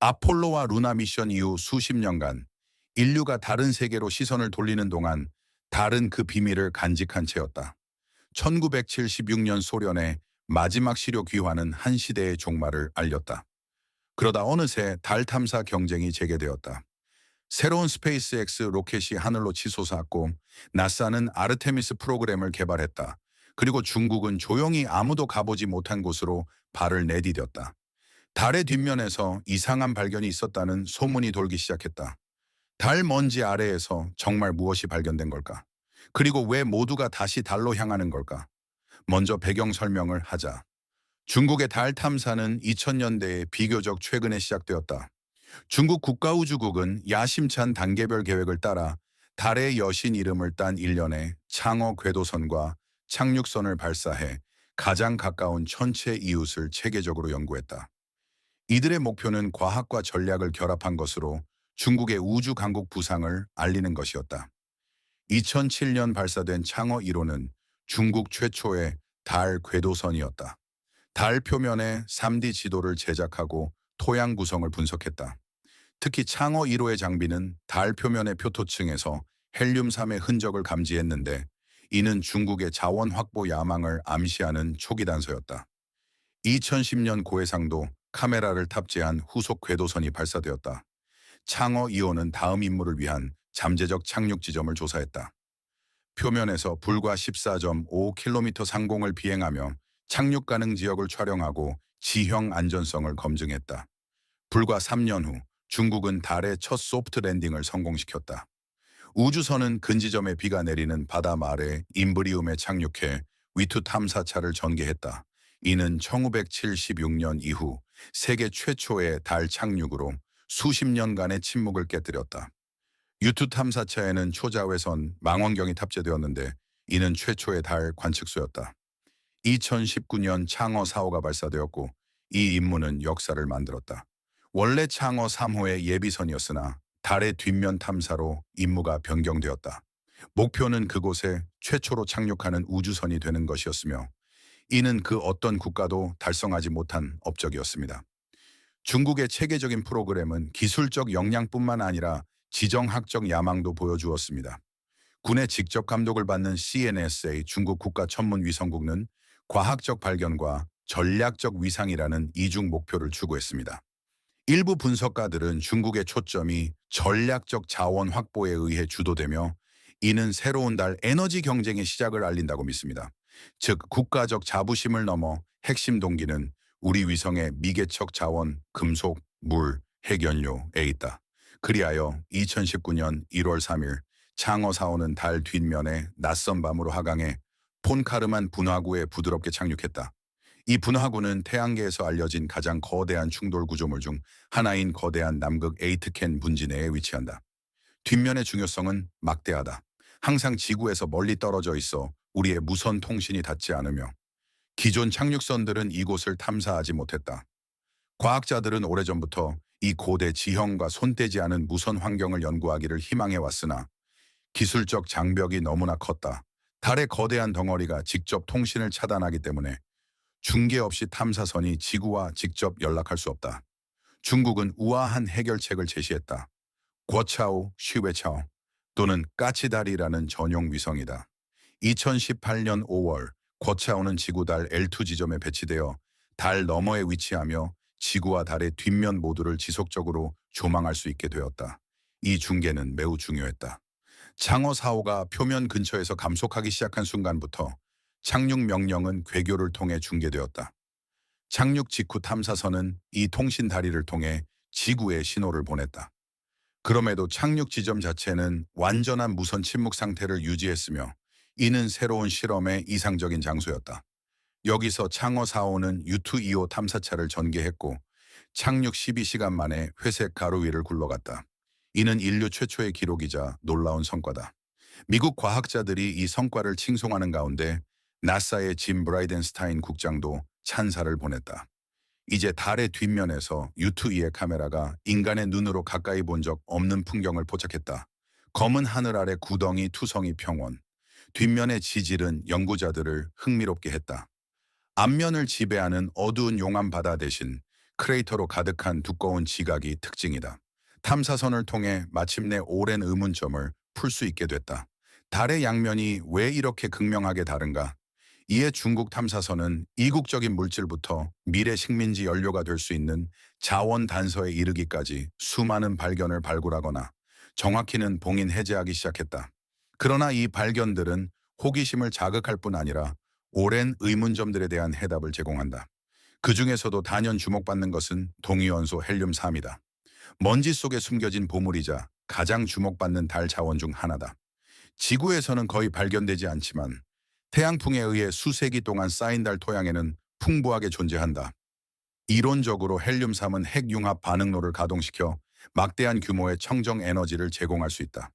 아폴로와 루나 미션 이후 수십 년간 인류가 다른 세계로 시선을 돌리는 동안 달은 그 비밀을 간직한 채였다. 1976년 소련의 마지막 시료 귀환은 한 시대의 종말을 알렸다. 그러다 어느새 달 탐사 경쟁이 재개되었다. 새로운 스페이스X 로켓이 하늘로 치솟았고 나사는 아르테미스 프로그램을 개발했다. 그리고 중국은 조용히 아무도 가보지 못한 곳으로 발을 내디뎠다. 달의 뒷면에서 이상한 발견이 있었다는 소문이 돌기 시작했다. 달 먼지 아래에서 정말 무엇이 발견된 걸까? 그리고 왜 모두가 다시 달로 향하는 걸까? 먼저 배경 설명을 하자. 중국의 달 탐사는 2000년대에 비교적 최근에 시작되었다. 중국 국가우주국은 야심찬 단계별 계획을 따라 달의 여신 이름을 딴 일련의 창어 궤도선과 착륙선을 발사해 가장 가까운 천체 이웃을 체계적으로 연구했다. 이들의 목표는 과학과 전략을 결합한 것으로 중국의 우주 강국 부상을 알리는 것이었다. 2007년 발사된 창어 1호는 중국 최초의 달 궤도선이었다. 달 표면에 3D 지도를 제작하고 토양 구성을 분석했다. 특히 창어 1호의 장비는 달 표면의 표토층에서 헬륨3의 흔적을 감지했는데 이는 중국의 자원 확보 야망을 암시하는 초기 단서였다. 2010년 고해상도 카메라를 탑재한 후속 궤도선이 발사되었다. 창어 2호는 다음 임무를 위한 잠재적 착륙 지점을 조사했다. 표면에서 불과 14.5km 상공을 비행하며 착륙 가능 지역을 촬영하고 지형 안전성을 검증했다. 불과 3년 후 중국은 달의 첫 소프트 랜딩을 성공시켰다. 우주선은 근지점에 비가 내리는 바다 말에 임브리움에 착륙해 위투 탐사차를 전개했다. 이는 1976년 이후 세계 최초의 달 착륙으로 수십 년간의 침묵을 깨뜨렸다. 유투 탐사차에는 초자외선 망원경이 탑재되었는데 이는 최초의 달 관측소였다. 2019년 창어 4호가 발사되었고 이 임무는 역사를 만들었다. 원래 창어 3호의 예비선이었으나 달의 뒷면 탐사로 임무가 변경되었다. 목표는 그곳에 최초로 착륙하는 우주선이 되는 것이었으며 이는 그 어떤 국가도 달성하지 못한 업적이었습니다. 중국의 체계적인 프로그램은 기술적 역량뿐만 아니라 지정학적 야망도 보여주었습니다. 군의 직접 감독을 받는 CNSA 중국 국가천문위성국은 과학적 발견과 전략적 위상이라는 이중 목표를 추구했습니다. 일부 분석가들은 중국의 초점이 전략적 자원 확보에 의해 주도되며 이는 새로운 달 에너지 경쟁의 시작을 알린다고 믿습니다. 즉 국가적 자부심을 넘어 핵심 동기는 우리 위성의 미개척 자원, 금속, 물, 핵연료에 있다. 그리하여 2019년 1월 3일 창어 사원은 달 뒷면에 낯선 밤으로 하강해 폰카르만 분화구에 부드럽게 착륙했다. 이 분화구는 태양계에서 알려진 가장 거대한 충돌 구조물 중 하나인 거대한 남극 에이트켄 분지 내에 위치한다. 뒷면의 중요성은 막대하다. 항상 지구에서 멀리 떨어져 있어 우리의 무선 통신이 닿지 않으며 기존 착륙선들은 이곳을 탐사하지 못했다. 과학자들은 오래전부터 이 고대 지형과 손대지 않은 무선 환경을 연구하기를 희망해 왔으나 기술적 장벽이 너무나 컸다. 달의 거대한 덩어리가 직접 통신을 차단하기 때문에 중계 없이 탐사선이 지구와 직접 연락할 수 없다. 중국은 우아한 해결책을 제시했다. 궈차오, 쉬웨차오 또는 까치다리라는 전용 위성이다. 2018년 5월 궈차오는 지구달 L2 지점에 배치되어 달 너머에 위치하며 지구와 달의 뒷면 모두를 지속적으로 조망할 수 있게 되었다. 이 중계는 매우 중요했다. 창어 4호가 표면 근처에서 감속하기 시작한 순간부터 착륙 명령은 괴교를 통해 중계되었다. 착륙 직후 탐사선은 이 통신 다리를 통해 지구에 신호를 보냈다. 그럼에도 착륙 지점 자체는 완전한 무선 침묵 상태를 유지했으며 이는 새로운 실험의 이상적인 장소였다. 여기서 창어 4호는 U2 2호 탐사차를 전개했고 착륙 12시간 만에 회색 가루 위를 굴러갔다. 이는 인류 최초의 기록이자 놀라운 성과다. 미국 과학자들이 이 성과를 칭송하는 가운데 나사의 짐 브라이덴스타인 국장도 찬사를 보냈다. 이제 달의 뒷면에서 U2E의 카메라가 인간의 눈으로 가까이 본 적 없는 풍경을 포착했다. 검은 하늘 아래 구덩이 투성이 평원. 뒷면의 지질은 연구자들을 흥미롭게 했다. 앞면을 지배하는 어두운 용암 바다 대신 크레이터로 가득한 두꺼운 지각이 특징이다. 탐사선을 통해 마침내 오랜 의문점을 풀 수 있게 됐다. 달의 양면이 왜 이렇게 극명하게 다른가? 이에 중국 탐사선은 이국적인 물질부터 미래 식민지 연료가 될 수 있는 자원 단서에 이르기까지 수많은 발견을 발굴하거나 정확히는 봉인 해제하기 시작했다. 그러나 이 발견들은 호기심을 자극할 뿐 아니라 오랜 의문점들에 대한 해답을 제공한다. 그 중에서도 단연 주목받는 것은 동위원소 헬륨-3이다. 먼지 속에 숨겨진 보물이자 가장 주목받는 달 자원 중 하나다. 지구에서는 거의 발견되지 않지만 태양풍에 의해 수세기 동안 쌓인 달 토양에는 풍부하게 존재한다. 이론적으로 헬륨-3은 핵융합 반응로를 가동시켜 막대한 규모의 청정 에너지를 제공할 수 있다.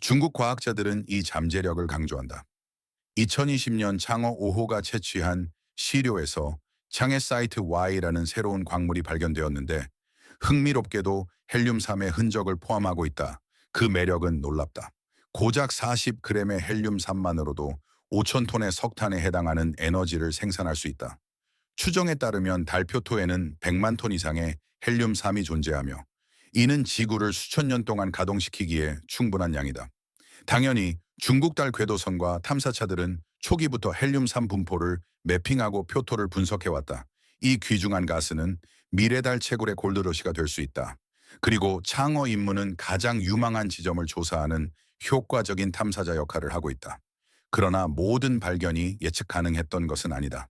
중국 과학자들은 이 잠재력을 강조한다. 2020년 창어 5호가 채취한 시료에서 창해 사이트 Y라는 새로운 광물이 발견되었는데 흥미롭게도 헬륨-3의 흔적을 포함하고 있다. 그 매력은 놀랍다. 고작 40g의 헬륨-3만으로도 5,000톤의 석탄에 해당하는 에너지를 생산할 수 있다. 추정에 따르면 달 표토에는 100만 톤 이상의 헬륨-3이 존재하며 이는 지구를 수천 년 동안 가동시키기에 충분한 양이다. 당연히 중국 달 궤도선과 탐사차들은 초기부터 헬륨-3 분포를 매핑하고 표토를 분석해왔다. 이 귀중한 가스는 미래 달 채굴의 골드러시가 될 수 있다. 그리고 창어 임무는 가장 유망한 지점을 조사하는 효과적인 탐사자 역할을 하고 있다. 그러나 모든 발견이 예측 가능했던 것은 아니다.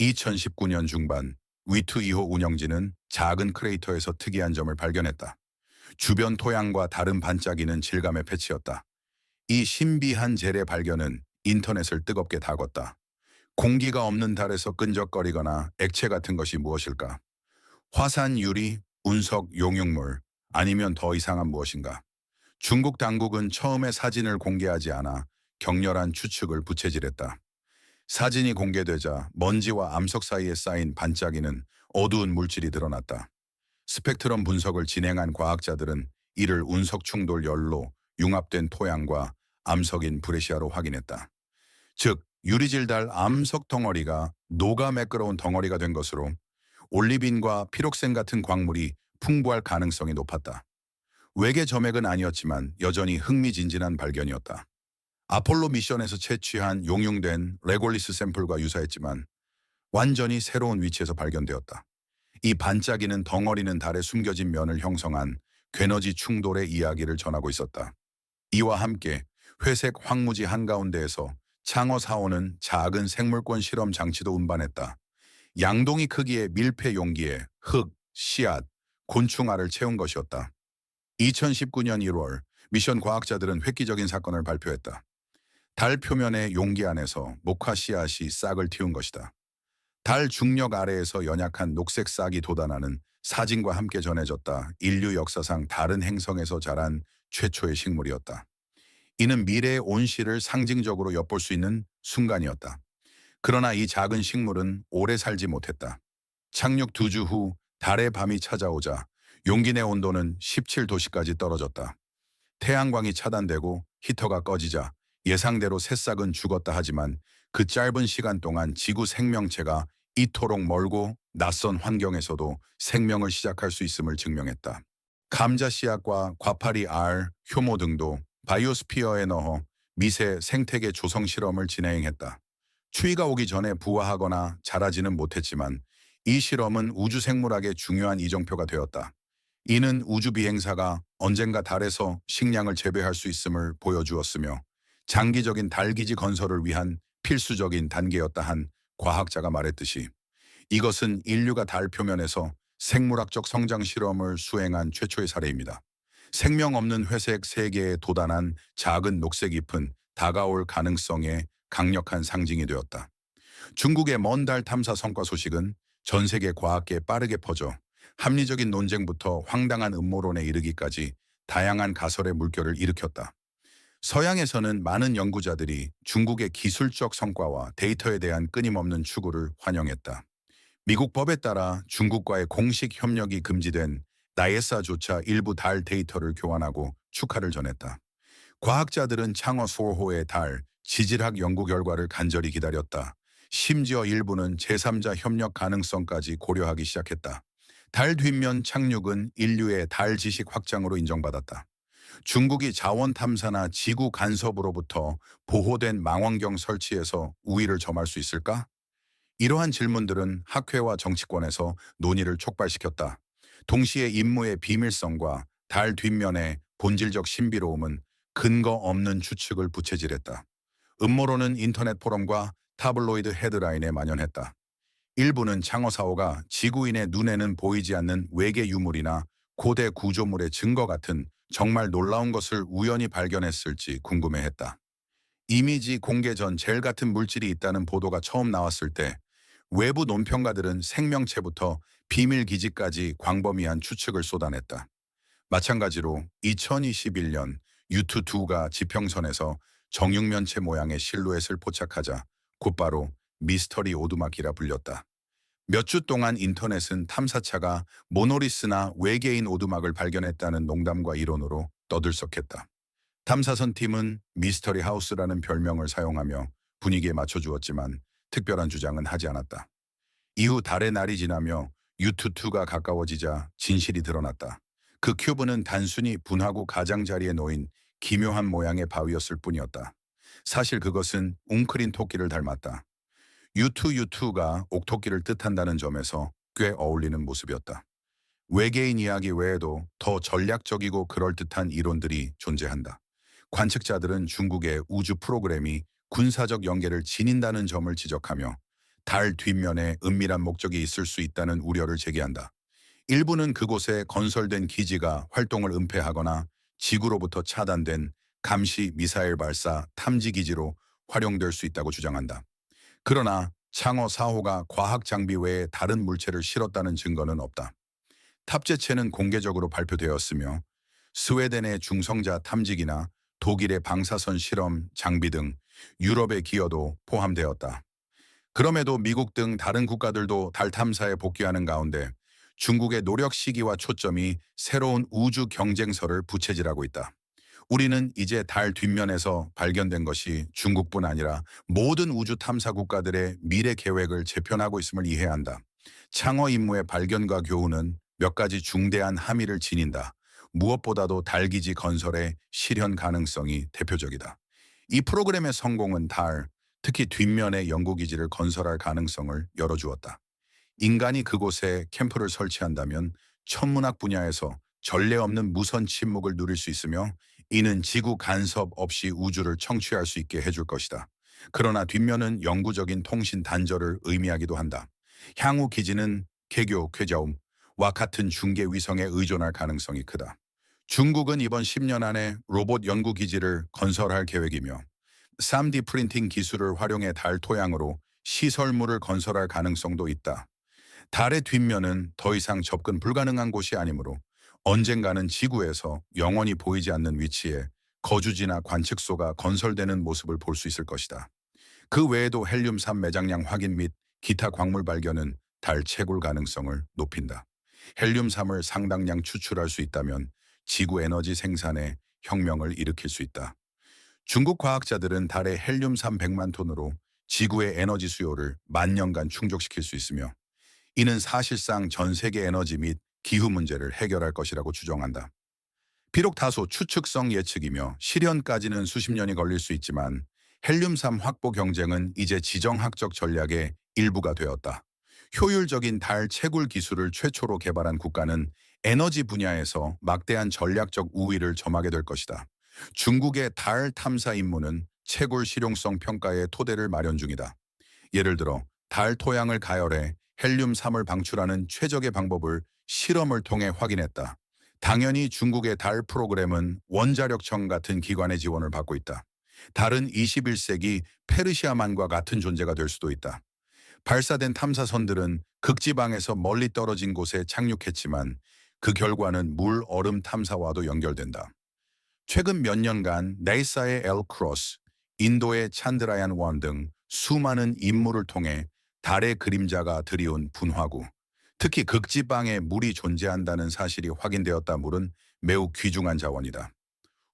2019년 중반 위투 2호 운영진은 작은 크레이터에서 특이한 점을 발견했다. 주변 토양과 다른 반짝이는 질감의 패치였다. 이 신비한 재래 발견은 인터넷을 뜨겁게 다궜다. 공기가 없는 달에서 끈적거리거나 액체 같은 것이 무엇일까? 화산 유리, 운석 용융물, 아니면 더 이상한 무엇인가? 중국 당국은 처음에 사진을 공개하지 않아 격렬한 추측을 부채질했다. 사진이 공개되자 먼지와 암석 사이에 쌓인 반짝이는 어두운 물질이 드러났다. 스펙트럼 분석을 진행한 과학자들은 이를 운석 충돌 열로 융합된 토양과 암석인 브레시아로 확인했다. 즉, 유리질달 암석 덩어리가 녹아 매끄러운 덩어리가 된 것으로 올리빈과 피록센 같은 광물이 풍부할 가능성이 높았다. 외계 점액은 아니었지만 여전히 흥미진진한 발견이었다. 아폴로 미션에서 채취한 용융된 레골리스 샘플과 유사했지만 완전히 새로운 위치에서 발견되었다. 이 반짝이는 덩어리는 달에 숨겨진 면을 형성한 괴너지 충돌의 이야기를 전하고 있었다. 이와 함께 회색 황무지 한가운데에서 창어 사원은 작은 생물권 실험 장치도 운반했다. 양동이 크기의 밀폐 용기에 흙, 씨앗, 곤충알을 채운 것이었다. 2019년 1월 미션 과학자들은 획기적인 사건을 발표했다. 달 표면의 용기 안에서 목화 씨앗이 싹을 틔운 것이다. 달 중력 아래에서 연약한 녹색 싹이 돋아나는 사진과 함께 전해졌다. 인류 역사상 다른 행성에서 자란 최초의 식물이었다. 이는 미래의 온실을 상징적으로 엿볼 수 있는 순간이었다. 그러나 이 작은 식물은 오래 살지 못했다. 착륙 두 주 후 달의 밤이 찾아오자 용기 내 온도는 17도씨까지 떨어졌다. 태양광이 차단되고 히터가 꺼지자 예상대로 새싹은 죽었다 하지만 그 짧은 시간 동안 지구 생명체가 이토록 멀고 낯선 환경에서도 생명을 시작할 수 있음을 증명했다. 감자 씨앗과 과파리 알, 효모 등도 바이오스피어에 넣어 미세 생태계 조성 실험을 진행했다. 추위가 오기 전에 부화하거나 자라지는 못했지만 이 실험은 우주 생물학의 중요한 이정표가 되었다. 이는 우주 비행사가 언젠가 달에서 식량을 재배할 수 있음을 보여주었으며 장기적인 달기지 건설을 위한 필수적인 단계였다 한 과학자가 말했듯이 이것은 인류가 달 표면에서 생물학적 성장 실험을 수행한 최초의 사례입니다. 생명 없는 회색 세계에 도단한 작은 녹색 잎은 다가올 가능성의 강력한 상징이 되었다. 중국의 먼 달 탐사 성과 소식은 전 세계 과학계에 빠르게 퍼져 합리적인 논쟁부터 황당한 음모론에 이르기까지 다양한 가설의 물결을 일으켰다. 서양에서는 많은 연구자들이 중국의 기술적 성과와 데이터에 대한 끊임없는 추구를 환영했다. 미국 법에 따라 중국과의 공식 협력이 금지된 나예사조차 일부 달 데이터를 교환하고 축하를 전했다. 과학자들은 창어 소호의 달 지질학 연구 결과를 간절히 기다렸다. 심지어 일부는 제3자 협력 가능성까지 고려하기 시작했다. 달 뒷면 착륙은 인류의 달 지식 확장으로 인정받았다. 중국이 자원 탐사나 지구 간섭으로부터 보호된 망원경 설치에서 우위를 점할 수 있을까? 이러한 질문들은 학회와 정치권에서 논의를 촉발시켰다. 동시에 임무의 비밀성과 달 뒷면의 본질적 신비로움은 근거 없는 추측을 부채질했다. 음모론은 인터넷 포럼과 타블로이드 헤드라인에 만연했다. 일부는 창어사호가 지구인의 눈에는 보이지 않는 외계 유물이나 고대 구조물의 증거 같은 정말 놀라운 것을 우연히 발견했을지 궁금해했다. 이미지 공개 전 젤 같은 물질이 있다는 보도가 처음 나왔을 때 외부 논평가들은 생명체부터 비밀 기지까지 광범위한 추측을 쏟아냈다. 마찬가지로 2021년 유투2가 지평선에서 정육면체 모양의 실루엣을 포착하자 곧바로 미스터리 오두막이라 불렸다. 몇 주 동안 인터넷은 탐사차가 모노리스나 외계인 오두막을 발견했다는 농담과 이론으로 떠들썩했다. 탐사선 팀은 미스터리 하우스라는 별명을 사용하며 분위기에 맞춰주었지만 특별한 주장은 하지 않았다. 이후 달의 날이 지나며 유투2가 가까워지자 진실이 드러났다. 그 큐브는 단순히 분화구 가장자리에 놓인 기묘한 모양의 바위였을 뿐이었다. 사실 그것은 웅크린 토끼를 닮았다. 유투유투가 옥토끼를 뜻한다는 점에서 꽤 어울리는 모습이었다. 외계인 이야기 외에도 더 전략적이고 그럴듯한 이론들이 존재한다. 관측자들은 중국의 우주 프로그램이 군사적 연계를 지닌다는 점을 지적하며 달 뒷면에 은밀한 목적이 있을 수 있다는 우려를 제기한다. 일부는 그곳에 건설된 기지가 활동을 은폐하거나 지구로부터 차단된 감시 미사일 발사 탐지 기지로 활용될 수 있다고 주장한다. 그러나 창어 4호가 과학 장비 외에 다른 물체를 실었다는 증거는 없다. 탑재체는 공개적으로 발표되었으며 스웨덴의 중성자 탐지기나 독일의 방사선 실험 장비 등 유럽의 기여도 포함되었다. 그럼에도 미국 등 다른 국가들도 달 탐사에 복귀하는 가운데 중국의 노력 시기와 초점이 새로운 우주 경쟁설을 부채질하고 있다. 우리는 이제 달 뒷면에서 발견된 것이 중국뿐 아니라 모든 우주 탐사 국가들의 미래 계획을 재편하고 있음을 이해해야 한다. 창어 임무의 발견과 교훈은 몇 가지 중대한 함의를 지닌다. 무엇보다도 달기지 건설의 실현 가능성이 대표적이다. 이 프로그램의 성공은 달, 특히 뒷면의 연구기지를 건설할 가능성을 열어주었다. 인간이 그곳에 캠프를 설치한다면 천문학 분야에서 전례 없는 무선 침묵을 누릴 수 있으며 이는 지구 간섭 없이 우주를 청취할 수 있게 해줄 것이다. 그러나 뒷면은 영구적인 통신 단절을 의미하기도 한다. 향후 기지는 개교, 쾌자움과 같은 중계 위성에 의존할 가능성이 크다. 중국은 이번 10년 안에 로봇 연구 기지를 건설할 계획이며 3D 프린팅 기술을 활용해 달 토양으로 시설물을 건설할 가능성도 있다. 달의 뒷면은 더 이상 접근 불가능한 곳이 아니므로 언젠가는 지구에서 영원히 보이지 않는 위치에 거주지나 관측소가 건설되는 모습을 볼 수 있을 것이다. 그 외에도 헬륨3 매장량 확인 및 기타 광물 발견은 달 채굴 가능성을 높인다. 헬륨3을 상당량 추출할 수 있다면 지구 에너지 생산에 혁명을 일으킬 수 있다. 중국 과학자들은 달에 헬륨3 100만 톤으로 지구의 에너지 수요를 만 년간 충족시킬 수 있으며 이는 사실상 전 세계 에너지 및 기후 문제를 해결할 것이라고 추정한다. 비록 다소 추측성 예측이며 실현까지는 수십 년이 걸릴 수 있지만 헬륨3 확보 경쟁은 이제 지정학적 전략의 일부가 되었다. 효율적인 달 채굴 기술을 최초로 개발한 국가는 에너지 분야에서 막대한 전략적 우위를 점하게 될 것이다. 중국의 달 탐사 임무는 채굴 실용성 평가의 토대를 마련 중이다. 예를 들어 달 토양을 가열해 헬륨3을 방출하는 최적의 방법을 실험을 통해 확인했다. 당연히 중국의 달 프로그램은 원자력청 같은 기관의 지원을 받고 있다. 달은 21세기 페르시아만과 같은 존재가 될 수도 있다. 발사된 탐사선들은 극지방에서 멀리 떨어진 곳에 착륙했지만 그 결과는 물 얼음 탐사와도 연결된다. 최근 몇 년간 네이사의 엘크로스, 인도의 찬드라얀 원등 수많은 임무를 통해 달의 그림자가 드리운 분화구, 특히 극지방에 물이 존재한다는 사실이 확인되었다 물은 매우 귀중한 자원이다.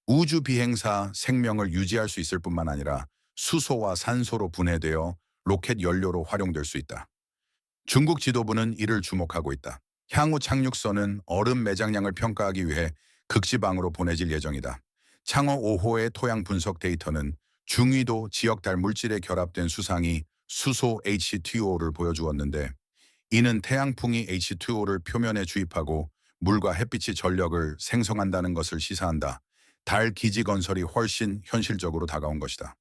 우주 비행사 생명을 유지할 수 있을 뿐만 아니라 수소와 산소로 분해되어 로켓 연료로 활용될 수 있다. 중국 지도부는 이를 주목하고 있다. 향후 착륙선은 얼음 매장량을 평가하기 위해 극지방으로 보내질 예정이다. 창어 5호의 토양 분석 데이터는 중위도 지역 달 물질에 결합된 수상이 수소 H2O를 보여주었는데 이는 태양풍이 H2O를 표면에 주입하고 물과 햇빛이 전력을 생성한다는 것을 시사한다. 달 기지 건설이 훨씬 현실적으로 다가온 것이다.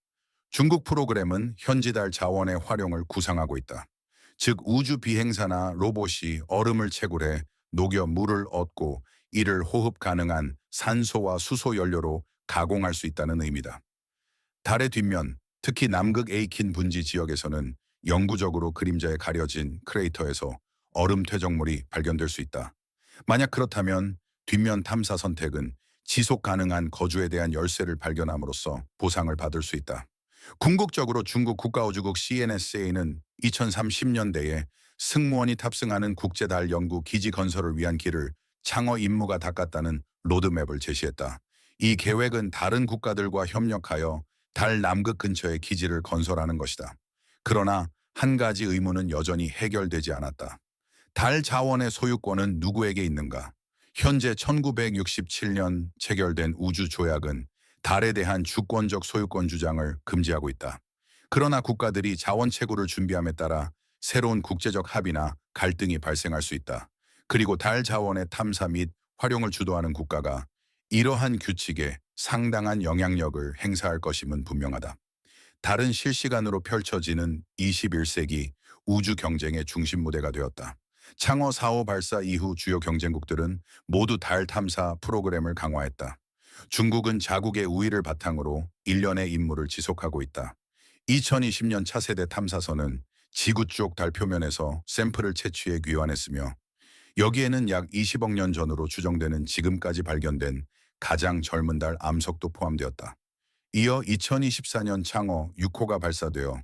중국 프로그램은 현지 달 자원의 활용을 구상하고 있다. 즉 우주 비행사나 로봇이 얼음을 채굴해 녹여 물을 얻고 이를 호흡 가능한 산소와 수소 연료로 가공할 수 있다는 의미다. 달의 뒷면, 특히 남극 에이킨 분지 지역에서는 영구적으로 그림자에 가려진 크레이터에서 얼음 퇴적물이 발견될 수 있다. 만약 그렇다면 뒷면 탐사 선택은 지속 가능한 거주에 대한 열쇠를 발견함으로써 보상을 받을 수 있다. 궁극적으로 중국 국가우주국 CNSA는 2030년대에 승무원이 탑승하는 국제달 연구 기지 건설을 위한 길을 창어 임무가 닦았다는 로드맵을 제시했다. 이 계획은 다른 국가들과 협력하여 달 남극 근처에 기지를 건설하는 것이다. 그러나 한 가지 의문은 여전히 해결되지 않았다. 달 자원의 소유권은 누구에게 있는가? 현재 1967년 체결된 우주 조약은 달에 대한 주권적 소유권 주장을 금지하고 있다. 그러나 국가들이 자원 채굴을 준비함에 따라 새로운 국제적 합의나 갈등이 발생할 수 있다. 그리고 달 자원의 탐사 및 활용을 주도하는 국가가 이러한 규칙에 상당한 영향력을 행사할 것임은 분명하다. 달은 실시간으로 펼쳐지는 21세기 우주 경쟁의 중심 무대가 되었다. 창어 4호 발사 이후 주요 경쟁국들은 모두 달 탐사 프로그램을 강화했다. 중국은 자국의 우위를 바탕으로 일련의 임무를 지속하고 있다. 2020년 차세대 탐사선은 지구 쪽 달 표면에서 샘플을 채취해 귀환했으며 여기에는 약 20억 년 전으로 추정되는 지금까지 발견된 가장 젊은 달 암석도 포함되었다. 이어 2024년 창어 6호가 발사되어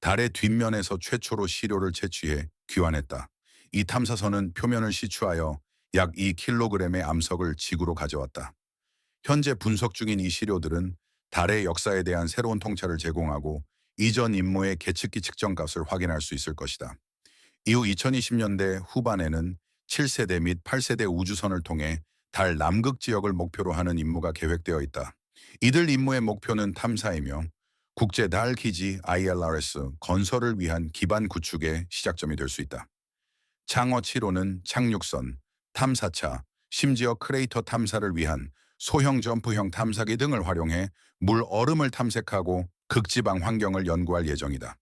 달의 뒷면에서 최초로 시료를 채취해 귀환했다. 이 탐사선은 표면을 시추하여 약 2kg의 암석을 지구로 가져왔다. 현재 분석 중인 이 시료들은 달의 역사에 대한 새로운 통찰을 제공하고 이전 임무의 계측기 측정값을 확인할 수 있을 것이다. 이후 2020년대 후반에는 7세대 및 8세대 우주선을 통해 달 남극 지역을 목표로 하는 임무가 계획되어 있다. 이들 임무의 목표는 탐사이며 국제 달 기지 ILRS 건설을 위한 기반 구축의 시작점이 될 수 있다. 창어 7호는 착륙선, 탐사차, 심지어 크레이터 탐사를 위한 소형 점프형 탐사기 등을 활용해 물 얼음을 탐색하고 극지방 환경을 연구할 예정이다.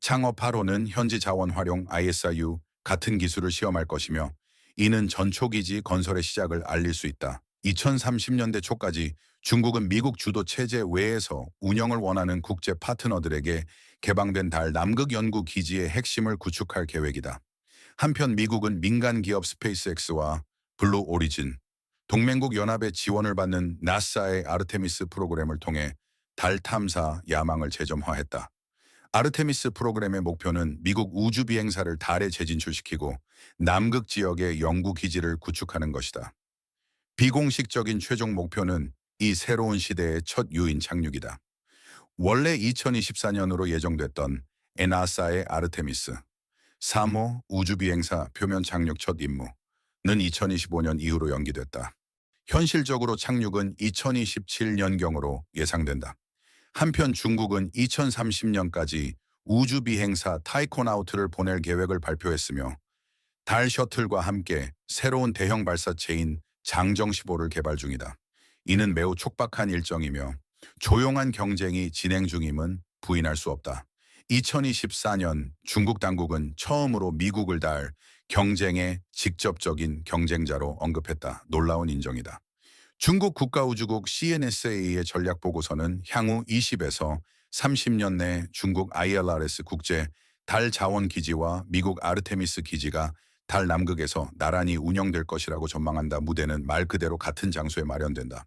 창업 8호는 현지 자원 활용 ISRU 같은 기술을 시험할 것이며 이는 전초기지 건설의 시작을 알릴 수 있다. 2030년대 초까지 중국은 미국 주도 체제 외에서 운영을 원하는 국제 파트너들에게 개방된 달 남극 연구 기지의 핵심을 구축할 계획이다. 한편 미국은 민간 기업 스페이스X와 블루 오리진, 동맹국 연합의 지원을 받는 나사의 아르테미스 프로그램을 통해 달 탐사 야망을 재점화했다. 아르테미스 프로그램의 목표는 미국 우주 비행사를 달에 재진출시키고 남극 지역의 연구 기지를 구축하는 것이다. 비공식적인 최종 목표는 이 새로운 시대의 첫 유인 착륙이다. 원래 2024년으로 예정됐던 에나사의 아르테미스 3호 우주 비행사 표면 착륙 첫 임무는 2025년 이후로 연기됐다. 현실적으로 착륙은 2027년경으로 예상된다. 한편 중국은 2030년까지 우주 비행사 타이코나우트를 보낼 계획을 발표했으며 달 셔틀과 함께 새로운 대형 발사체인 장정 15를 개발 중이다. 이는 매우 촉박한 일정이며 조용한 경쟁이 진행 중임은 부인할 수 없다. 2024년 중국 당국은 처음으로 미국을 달 경쟁의 직접적인 경쟁자로 언급했다. 놀라운 인정이다. 중국 국가우주국 CNSA의 전략 보고서는 향후 20에서 30년 내 중국 ILRS 국제 달 자원 기지와 미국 아르테미스 기지가 달 남극에서 나란히 운영될 것이라고 전망한다. 무대는 말 그대로 같은 장소에 마련된다.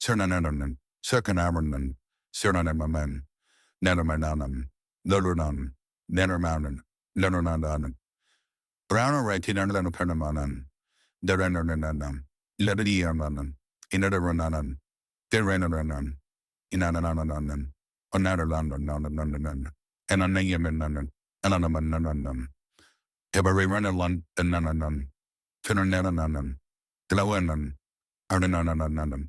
Sernanananan, Sekanaranan, Sernanamaman, Nanamananam, Lulunan, Nenarmanan, Lenonandanan, Browner Raitinan Lenopanamanan, Derenananam, Lediananan, Inadaranan, Derenanan, Inanananan, Onadalanananan, and Anayamanan, Ananamananam, and Nananan, Finananan, Glawanan, Aranananan,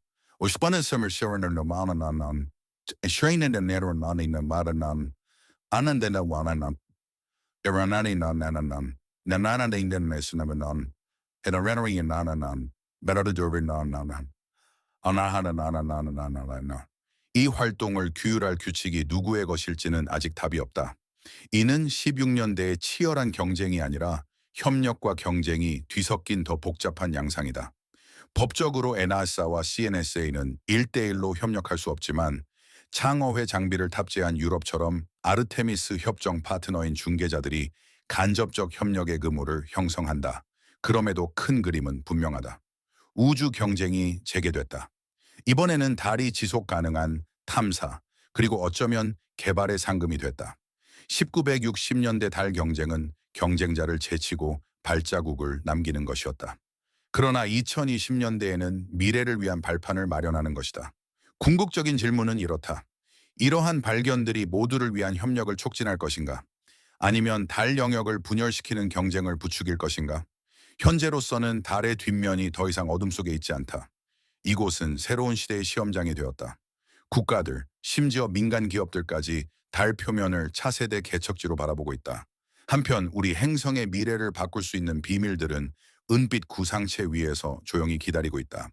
and nanananan, and nanananananananan, and nananananananan, and nananananananan, Tredananan, Kainamaran, Arenanananan, Anarananan, Kardamananam, Uspanasam Sharan and Namananan, Shrainan and Neranani Namadanan, Anandana Wananan, Iranani Nananan, Nanananan Nesnamanan, and Arenari Nananan, 베라르조르나나나 아나하나나나나나나나 이 활동을 규율할 규칙이 누구의 것일지는 아직 답이 없다. 이는 16년대의 치열한 경쟁이 아니라 협력과 경쟁이 뒤섞인 더 복잡한 양상이다. 법적으로 NASA와 CNSA는 1대1로 협력할 수 없지만 창어회 장비를 탑재한 유럽처럼 아르테미스 협정 파트너인 중개자들이 간접적 협력의 의무를 형성한다. 그럼에도 큰 그림은 분명하다. 우주 경쟁이 재개됐다. 이번에는 달이 지속 가능한 탐사, 그리고 어쩌면 개발의 상금이 됐다. 1960년대 달 경쟁은 경쟁자를 제치고 발자국을 남기는 것이었다. 그러나 2020년대에는 미래를 위한 발판을 마련하는 것이다. 궁극적인 질문은 이렇다. 이러한 발견들이 모두를 위한 협력을 촉진할 것인가? 아니면 달 영역을 분열시키는 경쟁을 부추길 것인가? 현재로서는 달의 뒷면이 더 이상 어둠 속에 있지 않다. 이곳은 새로운 시대의 시험장이 되었다. 국가들, 심지어 민간 기업들까지 달 표면을 차세대 개척지로 바라보고 있다. 한편 우리 행성의 미래를 바꿀 수 있는 비밀들은 은빛 구상체 위에서 조용히 기다리고 있다.